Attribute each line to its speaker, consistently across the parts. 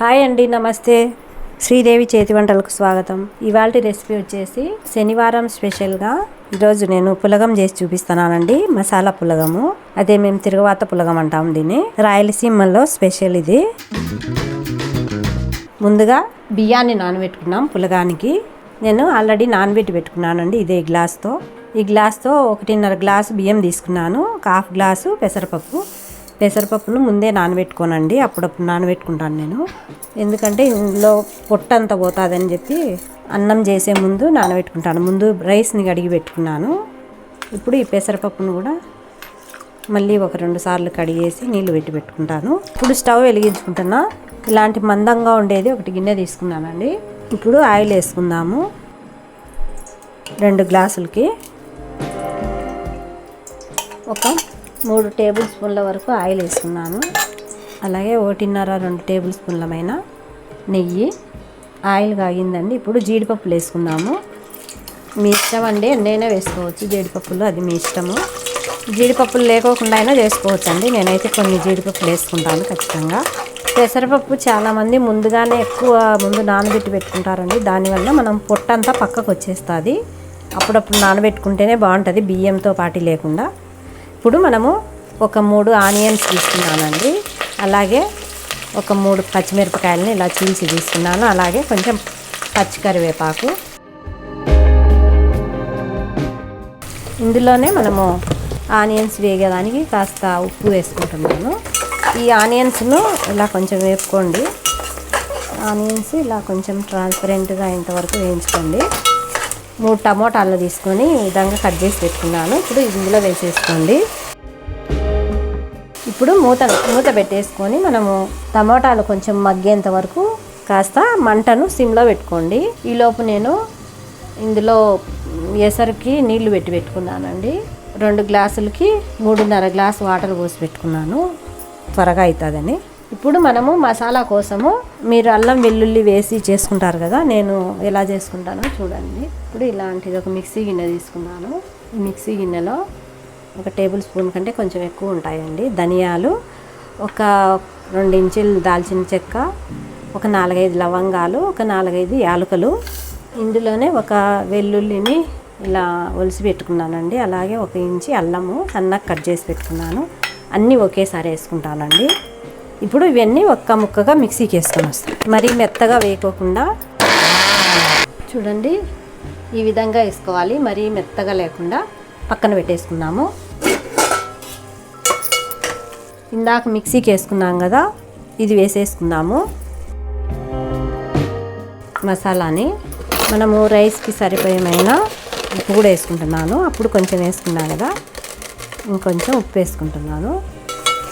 Speaker 1: Hi అండి నమస్తే. శ్రీదేవి చేతి వంటలకు స్వాగతం. ఇవాళ రెసిపీ వచ్చేసి శనివారం స్పెషల్గా ఈరోజు నేను పులగం చేసి చూపిస్తున్నానండి మసాలా పులగము. అదే మేము తిరుగువాత పులగం అంటాం దీన్ని. రాయలసీమలో స్పెషల్ ఇది. ముందుగా బియ్యాన్ని నానబెట్టుకున్నాం పులగానికి. నేను ఆల్రెడీ నానబెట్టి పెట్టుకున్నానండి ఇదే గ్లాస్తో. ఈ గ్లాస్తో ఒకటిన్నర గ్లాసు బియ్యం తీసుకున్నాను ఒక హాఫ్ గ్లాసు పెసరపప్పు. పెసరపప్పును ముందే నానబెట్టుకోనండి. అప్పుడప్పుడు నానబెట్టుకుంటాను నేను. ఎందుకంటే ఇందులో అంత పోతుందని చెప్పి అన్నం చేసే ముందు నానబెట్టుకుంటాను. ముందు రైస్ని కడిగి పెట్టుకున్నాను. ఇప్పుడు ఈ పెసరపప్పును కూడా మళ్ళీ ఒక రెండు సార్లు కడిగేసి నీళ్ళు పెట్టి పెట్టుకుంటాను. ఇప్పుడు స్టవ్ వెలిగించుకుంటున్నా. ఇలాంటి మందంగా ఉండేది ఒకటి గిన్నె తీసుకున్నానండి. ఇప్పుడు ఆయిల్ వేసుకుందాము. రెండు గ్లాసులకి. ఒక మూడు టేబుల్ స్పూన్ల వరకు ఆయిల్ వేసుకున్నాను. అలాగే ఒకటిన్నర రెండు టేబుల్ స్పూన్లమైన నెయ్యి. ఆయిల్ కాగిందండి. ఇప్పుడు జీడిపప్పులు వేసుకున్నాము మీ ఇష్టం అండి ఎన్నైనా వేసుకోవచ్చు. జీడిపప్పులు అది మీ ఇష్టము. జీడిపప్పులు లేకోకుండా అయినా చేసుకోవచ్చు అండి నేనైతే కొన్ని జీడిపప్పులు వేసుకుంటాను ఖచ్చితంగా. పెసరపప్పు చాలామంది ముందుగానే ఎక్కువ ముందు నానబెట్టి పెట్టుకుంటారండి. దానివల్ల మనం పొట్టంతా పక్కకు వచ్చేస్తుంది అప్పుడప్పుడు నానబెట్టుకుంటేనే బాగుంటుంది. బియ్యంతో పాటి లేకుండా. ఇప్పుడు మనము ఒక మూడు ఆనియన్స్ తీసుకున్నానండి. అలాగే ఒక మూడు పచ్చిమిరపకాయలని ఇలా చీల్చి తీసుకున్నాను. అలాగే కొంచెం పచ్చి కరివేపాకు ఇందులోనే మనము ఆనియన్స్ వేగడానికి కాస్త ఉప్పు వేసుకుంటున్నాను. ఈ ఆనియన్స్ను ఇలా కొంచెం వేపుకోండి. ఆనియన్స్ ఇలా కొంచెం ట్రాన్స్పరెంట్గా అయ్యేంతవరకు వేయించుకోండి. మూడు టమోటాలు తీసుకొని ఈ విధంగా కట్ చేసి పెట్టుకున్నాను. ఇప్పుడు ఇందులో వేసేసుకోండి. ఇప్పుడు మూత మూత పెట్టేసుకొని మనము టమోటాలు కొంచెం మగ్గేంత వరకు కాస్త మంటను సిమ్లో పెట్టుకోండి. ఈలోపు నేను ఇందులో ఎసరికి నీళ్ళు పెట్టి పెట్టుకున్నానండి. రెండు గ్లాసులకి మూడున్నర గ్లాసు వాటర్ పోసి పెట్టుకున్నాను. త్వరగా అవుతుందని. ఇప్పుడు మనము మసాలా కోసము మీరు అల్లం వెల్లుల్లి వేసి చేసుకుంటారు కదా నేను ఎలా చేసుకుంటానో చూడండి. ఇప్పుడు ఇలాంటిది ఒక మిక్సీ గిన్నె తీసుకున్నాను. ఈ మిక్సీ గిన్నెలో ఒక టేబుల్ స్పూన్ కంటే కొంచెం ఎక్కువ ఉంటాయండి. ధనియాలు ఒక రెండు ఇంచులు దాల్చిన చెక్క ఒక నాలుగైదు లవంగాలు ఒక నాలుగైదు యాలకులు. ఇందులోనే ఒక వెల్లుల్లిని ఇలా ఒలిసి పెట్టుకున్నానండి. అలాగే ఒక ఇంచి అల్లము సన్నగా కట్ చేసి పెట్టుకున్నాను. అన్నీ ఒకేసారి వేసుకుంటానండి. ఇప్పుడు ఇవన్నీ ఒక్క ముక్కగా మిక్సీకి వేసుకొని వస్తాం మరీ మెత్తగా వేయకోకుండా చూడండి ఈ విధంగా వేసుకోవాలి. మరీ మెత్తగా లేకుండా పక్కన పెట్టేసుకున్నాము. ఇందాక మిక్సీకి వేసుకున్నాం కదా ఇది వేసేసుకుందాము మసాలాని మనము రైస్కి సరిపోయమైన ఉప్పు కూడా వేసుకుంటున్నాను. అప్పుడు కొంచెం వేసుకున్నాను కదా ఇంకొంచెం ఉప్పు వేసుకుంటున్నాను.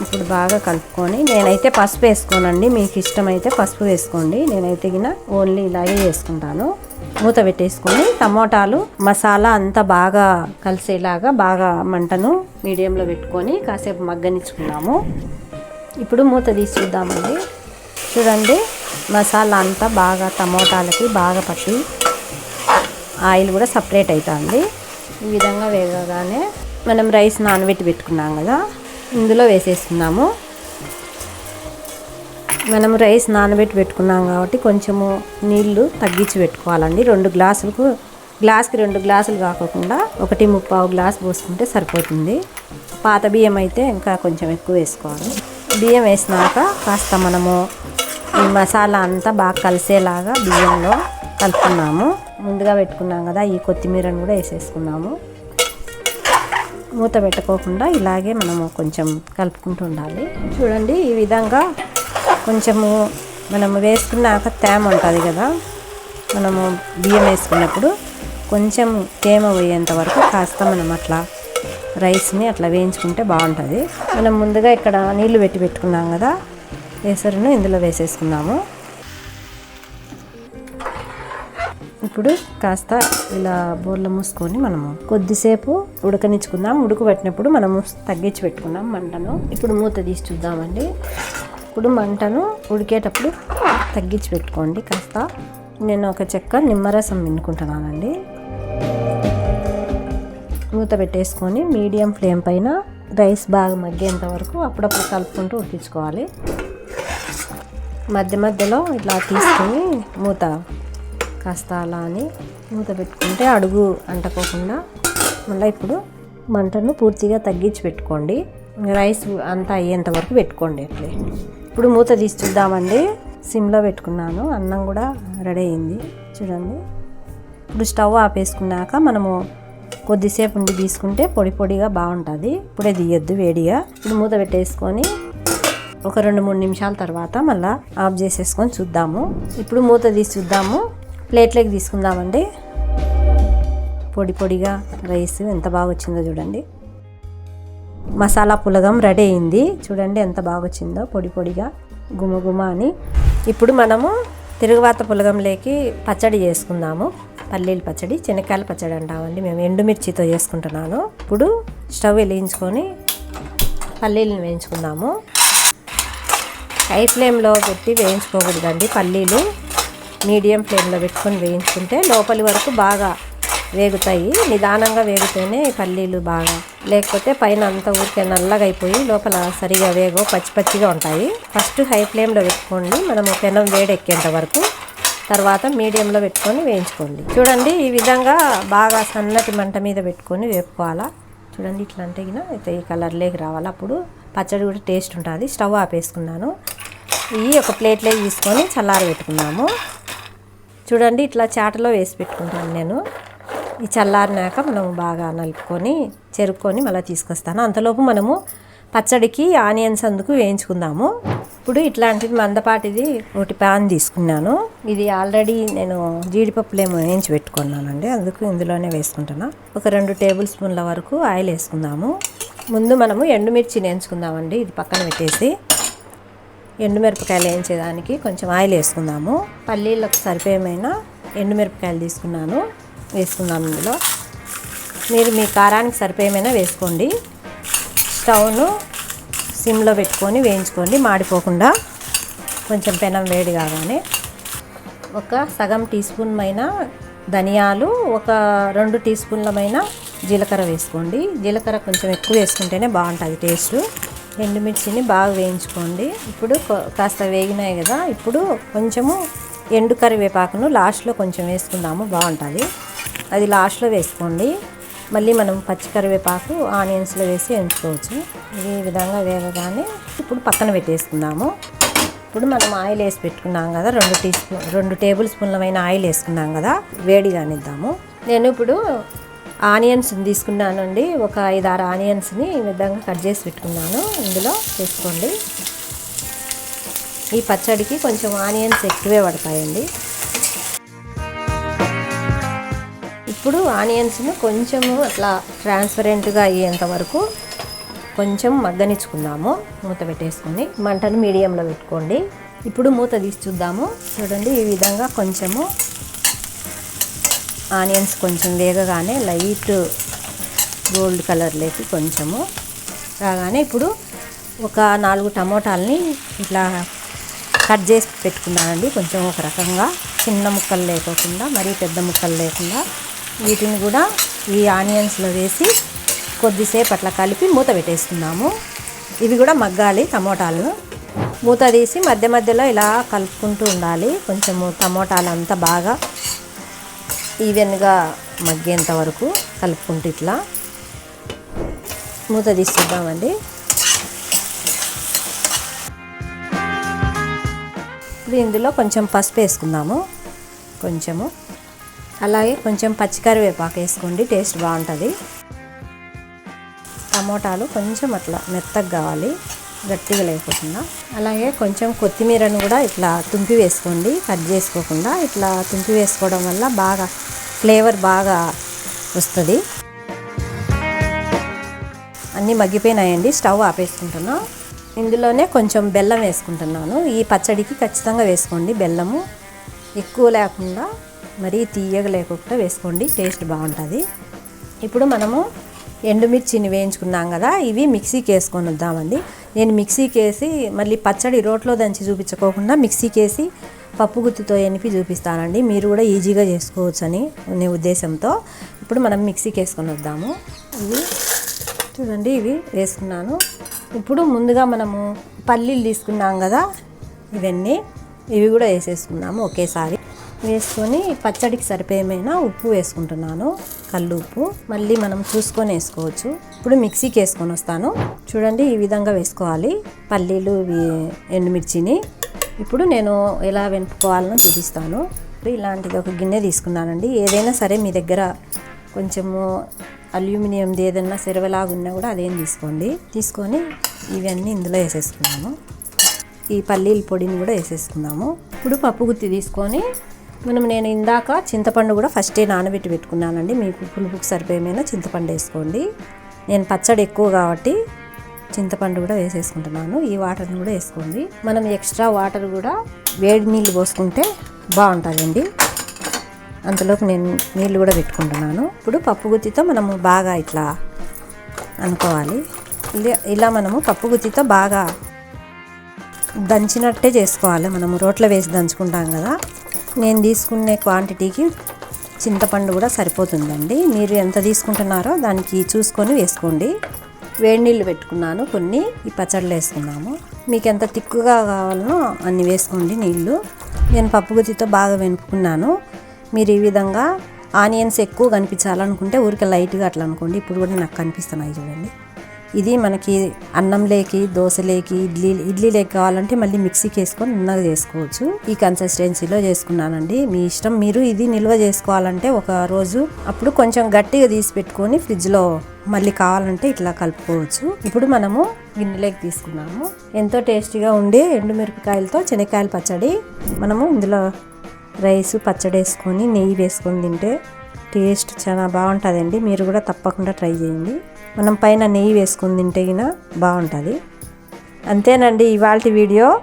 Speaker 1: ఇప్పుడు బాగా కలుపుకొని నేనైతే పసుపు వేసుకోనండి. మీకు ఇష్టమైతే పసుపు వేసుకోండి. నేనైతే గిన ఓన్లీ ఇలాగే వేసుకుంటాను మూత పెట్టేసుకొని టమోటాలు మసాలా అంతా బాగా కలిసేలాగా బాగా మంటను మీడియంలో పెట్టుకొని కాసేపు మగ్గనిచ్చుకున్నాము ఇప్పుడు మూత తీసి చూద్దామండి. చూడండి మసాలా అంతా బాగా టమోటాలకి బాగా పట్టి ఆయిల్ కూడా సపరేట్ అవుతుంది ఈ విధంగా వేగగానే మనం రైస్ నానబెట్టి పెట్టుకున్నాం కదా. ఇందులో వేసేస్తున్నాము. మనం రైస్ నానబెట్టి పెట్టుకున్నాం కాబట్టి కొంచెము నీళ్ళు తగ్గించి పెట్టుకోవాలండి. రెండు గ్లాసులకు గ్లాస్కి రెండు గ్లాసులు కాకుండా ఒకటి ముప్పావు గ్లాస్ పోసుకుంటే సరిపోతుంది. పాత బియ్యం అయితే ఇంకా కొంచెం ఎక్కువ వేసుకోవాలి. బియ్యం వేసినాక కాస్త మనము ఈ మసాలా అంతా బాగా కలిసేలాగా బియ్యంలో కలుపుకున్నాము. ముందుగా పెట్టుకున్నాం కదా ఈ కొత్తిమీరను కూడా వేసేసుకున్నాము. మూత పెట్టుకోకుండా ఇలాగే మనము కొంచెం కలుపుకుంటూ ఉండాలి. చూడండి ఈ విధంగా కొంచెము మనము వేసుకున్నాక తేమ ఉంటుంది కదా మనము బియ్యం వేసుకున్నప్పుడు కొంచెం తేమ పోయేంత వరకు కాస్త మనం అట్లా రైస్ని అట్లా వేయించుకుంటే బాగుంటుంది. మనం ముందుగా ఇక్కడ నీళ్ళు పెట్టి పెట్టుకున్నాం కదా వేసరును ఇందులో వేసేసుకున్నాము. ఇప్పుడు కాస్త ఇలా బోర్ల మూసుకొని మనము కొద్దిసేపు ఉడకనిచ్చుకుందాం. ఉడకబెట్టినప్పుడు మనము తగ్గించి పెట్టుకున్నాం మంటను. ఇప్పుడు మూత తీసి చూద్దామండి. ఇప్పుడు మంటను ఉడికేటప్పుడు తగ్గించి పెట్టుకోండి. కాస్త నేను ఒక చెక్క నిమ్మరసం వినుకుంటున్నానండి మూత పెట్టేసుకొని మీడియం ఫ్లేమ్ పైన రైస్ బాగా మగ్గేంత వరకు అప్పుడప్పుడు కలుపుకుంటూ ఉడికించుకోవాలి. మధ్య మధ్యలో ఇట్లా తీసుకొని మూత కాస్త అలా అని మూత పెట్టుకుంటే అడుగు అంటకోకుండా మళ్ళీ ఇప్పుడు మంటను పూర్తిగా తగ్గించి పెట్టుకోండి. రైస్ అంతా అయ్యేంత వరకు పెట్టుకోండి అట్లే. ఇప్పుడు మూత తీసి చూద్దామండి. సిమ్లో పెట్టుకున్నాను. అన్నం కూడా రెడీ అయింది. చూడండి. ఇప్పుడు స్టవ్ ఆపేసుకున్నాక మనము కొద్దిసేపు ఉండి తీసుకుంటే పొడి పొడిగా బాగుంటుంది. ఇప్పుడే తీయద్దు వేడిగా. ఇప్పుడు మూత పెట్టేసుకొని ఒక రెండు మూడు నిమిషాల తర్వాత మళ్ళీ ఆఫ్ చేసేసుకొని చూద్దాము. ఇప్పుడు మూత తీసి చూద్దాము. ప్లేట్లోకి తీసుకుందామండి. పొడి పొడిగా రైస్ ఎంత బాగా వచ్చిందో చూడండి. మసాలా పులగం రెడీ అయింది. చూడండి ఎంత బాగా వచ్చిందో పొడి పొడిగా గుమగుమ అని. ఇప్పుడు మనము తిరుగువాత పులగంలోకి పచ్చడి చేసుకుందాము. పల్లీల పచ్చడి శనక్కాయల పచ్చడి అంటామండి మేము. ఎండుమిర్చితో చేసుకుంటున్నాను. ఇప్పుడు స్టవ్ వెలిగించుకొని పల్లీలను వేయించుకుందాము. హై ఫ్లేమ్లో పెట్టి వేయించుకోకూడదండి పల్లీలు. మీడియం ఫ్లేమ్లో పెట్టుకొని వేయించుకుంటే లోపలి వరకు బాగా వేగుతాయి. నిదానంగా వేగితేనే పల్లీలు బాగా లేకపోతే పైన అంతా ఊరికే నల్లగా అయిపోయి లోపల సరిగా వేగో పచ్చి పచ్చిగా ఉంటాయి. ఫస్ట్ హై ఫ్లేమ్లో పెట్టుకోండి. మనము పెనం వేడెక్కేంత వరకు. తర్వాత మీడియంలో పెట్టుకొని వేయించుకోండి. చూడండి ఈ విధంగా బాగా సన్నటి మంట మీద పెట్టుకొని వేపుకోవాలా. చూడండి ఇట్లా అంటే అయితే ఈ కలర్లోకి రావాలి. అప్పుడు పచ్చడి కూడా టేస్ట్ ఉంటుంది. స్టవ్ ఆపేసుకున్నాను. ఇవి ఒక ప్లేట్లోకి తీసుకొని చల్లారి పెట్టుకున్నాము చూడండి ఇట్లా చాటలో వేసి పెట్టుకుంటాను నేను. ఈ చల్లారినాక మనం బాగా నలుపుకొని చెరుక్కొని మళ్ళీ తీసుకొస్తాను. అంతలోపు మనము పచ్చడికి ఆనియన్స్ అందుకు వేయించుకుందాము. ఇప్పుడు ఇట్లాంటిది మందపాటిది ఒకటి ప్యాన్ తీసుకున్నాను. ఇది ఆల్రెడీ నేను జీడిపప్పులేమో వేయించి పెట్టుకున్నానండి. అందుకు ఇందులోనే వేసుకుంటున్నా. ఒక రెండు టేబుల్ స్పూన్ల వరకు ఆయిల్ వేసుకుందాము. ముందు మనము ఎండుమిర్చి వేయించుకుందామండి ఇది పక్కన పెట్టేసి. ఎండుమిరపకాయలు వేయించేదానికి కొంచెం ఆయిల్ వేసుకుందాము. పల్లీలకు సరిపోయేమైనా ఎండుమిరపకాయలు తీసుకున్నాను వేసుకుందాం ఇందులో. మీరు మీ కారానికి సరిపోయేమైనా వేసుకోండి. స్టవ్ను సిమ్లో పెట్టుకొని వేయించుకోండి మాడిపోకుండా కొంచెం పెనం వేడి కాగానే. ఒక సగం టీ స్పూన్ మైన ధనియాలు ఒక రెండు టీ స్పూన్లమైన జీలకర్ర వేసుకోండి. జీలకర్ర కొంచెం ఎక్కువ వేసుకుంటేనే బాగుంటుంది టేస్ట్. ఎండుమిర్చిని బాగా వేయించుకోండి. ఇప్పుడు కాస్త వేగినాయి కదా ఇప్పుడు కొంచెము ఎండు కరివేపాకును లాస్ట్లో కొంచెం వేసుకుందాము బాగుంటుంది. అది లాస్ట్లో వేసుకోండి. మళ్ళీ మనం పచ్చి కరివేపాకు ఆనియన్స్లో వేసి వేయించుకోవచ్చు ఈ విధంగా వేగగానే ఇప్పుడు పక్కన పెట్టేసుకుందాము. ఇప్పుడు మనం ఆయిల్ వేసి పెట్టుకున్నాం కదా రెండు టీ స్పూన్ రెండు టేబుల్ స్పూన్లమైన ఆయిల్ వేసుకున్నాం కదా వేడి కానిద్దాము నేను ఇప్పుడు ఆనియన్స్ తీసుకున్నానండి. ఒక ఐదు ఆరు ఆనియన్స్ని ఈ విధంగా కట్ చేసి పెట్టుకున్నాను. ఇందులో వేసుకోండి. ఈ పచ్చడికి కొంచెం ఆనియన్స్ ఎక్కువే పడతాయండి. ఇప్పుడు ఆనియన్స్ను కొంచెము అట్లా ట్రాన్స్పరెంట్గా అయ్యేంత వరకు కొంచెం మగ్గనిచ్చుకుందాము. మూత పెట్టేసుకొని మంటను మీడియంలో పెట్టుకోండి. ఇప్పుడు మూత తీసి చూద్దాము. చూడండి ఈ విధంగా కొంచెము ఆనియన్స్ కొంచెం వేగగానే లైట్ గోల్డ్ కలర్లోకి కొంచెము రాగానే ఇప్పుడు ఒక నాలుగు టమోటాలని ఇట్లా కట్ చేసి పెట్టుకున్నానండి. కొంచెం ఒక రకంగా చిన్న ముక్కలు లేకోకుండా మరీ పెద్ద ముక్కలు లేకుండా వీటిని కూడా ఈ ఆనియన్స్లో వేసి కొద్దిసేపు అట్లా కలిపి మూత పెట్టేస్తున్నాము ఇవి కూడా మగ్గాలి టమోటాలను. మూత తీసి మధ్య మధ్యలో ఇలా కలుపుకుంటూ ఉండాలి. కొంచెము టమోటాలు అంతా బాగా ఈవెన్గా మగ్గేంత వరకు కలుపుకుంటూ ఇట్లా మూత తీసిద్దామండి. ఇప్పుడు ఇందులో కొంచెం పసుపు వేసుకుందాము. కొంచెము. అలాగే కొంచెం పచ్చికరివేపాకు వేసుకోండి టేస్ట్ బాగుంటుంది. టమోటాలు కొంచెం అట్లా మెత్తగా కావాలి. గట్టిగా లేకుండా. అలాగే కొంచెం కొత్తిమీరను కూడా ఇట్లా తుంపి వేసుకోండి. కట్ చేసుకోకుండా ఇట్లా తుంపి వేసుకోవడం వల్ల బాగా ఫ్లేవర్ బాగా వస్తుంది. అన్నీ మగ్గిపోయినాయండి. స్టవ్ ఆపేసుకుంటున్నా. ఇందులోనే కొంచెం బెల్లం వేసుకుంటున్నాను. ఈ పచ్చడికి ఖచ్చితంగా వేసుకోండి బెల్లము. ఎక్కువ లేకుండా మరీ తీయగా లేకుండా వేసుకోండి. టేస్ట్ బాగుంటుంది. ఇప్పుడు మనము ఎండుమిర్చిని వేయించుకున్నాం కదా ఇవి మిక్సీకి వేసుకొని వద్దామండి. నేను మిక్సీకి వేసి మళ్ళీ పచ్చడి రోట్లో దంచి చూపించుకోకుండా మిక్సీకి వేసి పప్పు గుత్తితో ఎనిపి చూపిస్తానండి. మీరు కూడా ఈజీగా చేసుకోవచ్చని అనే ఉద్దేశంతో ఇప్పుడు మనం మిక్సీకి వేసుకొని వద్దాము. ఇవి చూడండి ఇవి వేసుకున్నాను. ఇప్పుడు ముందుగా మనము పల్లీలు తీసుకున్నాం కదా ఇవన్నీ. ఇవి కూడా వేసేసుకున్నాము ఒకేసారి. వేసుకొని పచ్చడికి సరిపోయేమైనా ఉప్పు వేసుకుంటున్నాను. కళ్ళు ఉప్పు మళ్ళీ మనం చూసుకొని వేసుకోవచ్చు. ఇప్పుడు మిక్సీకి వేసుకొని వస్తాను. చూడండి ఈ విధంగా వేసుకోవాలి. పల్లీలు ఎండుమిర్చిని. ఇప్పుడు నేను ఎలా వెనుపుకోవాలనో చూపిస్తాను. ఇలాంటిది ఒక గిన్నె తీసుకున్నానండి. ఏదైనా సరే మీ దగ్గర కొంచెము అల్యూమినియంది ఏదైనా సెరవలాగా ఉన్నా కూడా అదేం తీసుకోండి. తీసుకొని ఇవన్నీ ఇందులో వేసేసుకున్నాము ఈ పల్లీల పొడిని కూడా వేసేసుకున్నాము. ఇప్పుడు పప్పు గుత్తి తీసుకొని మనం నేను ఇందాక చింతపండు కూడా ఫస్టే నానబెట్టి పెట్టుకున్నానండి. మీకు పులుపుకి సరిపోయేమైనా చింతపండు వేసుకోండి. నేను పచ్చడి ఎక్కువ కాబట్టి చింతపండు కూడా వేసేసుకుంటున్నాను. ఈ వాటర్ని కూడా వేసుకోండి. మనం ఎక్స్ట్రా వాటర్ కూడా వేడి నీళ్ళు పోసుకుంటే బాగుంటుందండి. అంతలోకి నేను నీళ్ళు కూడా పెట్టుకుంటున్నాను. ఇప్పుడు పప్పు గుత్తితో మనము బాగా ఇట్లా అనుకోవాలి. ఇలా ఇలా మనము పప్పు గుత్తితో బాగా దంచినట్టే చేసుకోవాలి. మనము రోట్లో వేసి దంచుకుంటాం కదా. నేను తీసుకునే క్వాంటిటీకి చింతపండు కూడా సరిపోతుందండి. మీరు ఎంత తీసుకుంటున్నారో దానికి చూసుకొని వేసుకోండి. వేడి నీళ్ళు పెట్టుకున్నాను కొన్ని ఈ పచ్చళ్ళు వేసుకున్నాము. మీకు ఎంత తిక్కుగా కావాలనో అన్ని వేసుకోండి నీళ్ళు. నేను పప్పు గుత్తితో బాగా వెనుకున్నాను మీరు ఈ విధంగా ఆనియన్స్ ఎక్కువ కనిపించాలనుకుంటే ఊరికే లైట్గా అట్లా అనుకోండి. ఇప్పుడు కూడా నాకు కనిపిస్తున్నాయి చూడండి. ఇది మనకి అన్నం లేకి దోశ దోశలేకి ఇడ్లీ ఇడ్లీలేకి కావాలంటే మళ్ళీ మిక్సీకి వేసుకొని ఉన్నగా చేసుకోవచ్చు. ఈ కన్సిస్టెన్సీలో చేసుకున్నానండి. మీ ఇష్టం మీరు ఇది నిల్వ చేసుకోవాలంటే ఒక రోజు అప్పుడు కొంచెం గట్టిగా తీసి పెట్టుకొని ఫ్రిడ్జ్లో మళ్ళీ కావాలంటే ఇట్లా కలుపుకోవచ్చు. ఇప్పుడు మనము గిన్నెలోకి తీసుకున్నాము. ఎంతో టేస్టీగా ఉండే ఎండుమిరపకాయలతో శనగకాయల పచ్చడి. మనము ఇందులో రైస్ పచ్చడి వేసుకొని నెయ్యి వేసుకొని తింటే టేస్ట్ చాలా బాగుంటుందండి. మీరు కూడా తప్పకుండా ట్రై చేయండి. మనం పైన నెయ్యి వేసుకుని తింటే బాగుంటుంది. అంతేనండి ఇవాళ వీడియో.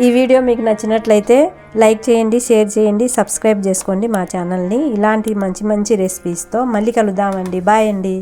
Speaker 1: ఈ వీడియో మీకు నచ్చినట్లయితే లైక్ చేయండి షేర్ చేయండి సబ్స్క్రైబ్ చేసుకోండి మా ఛానల్ని. ఇలాంటి మంచి మంచి రెసిపీస్తో మళ్ళీ కలుద్దామండి. బాయ్ అండి.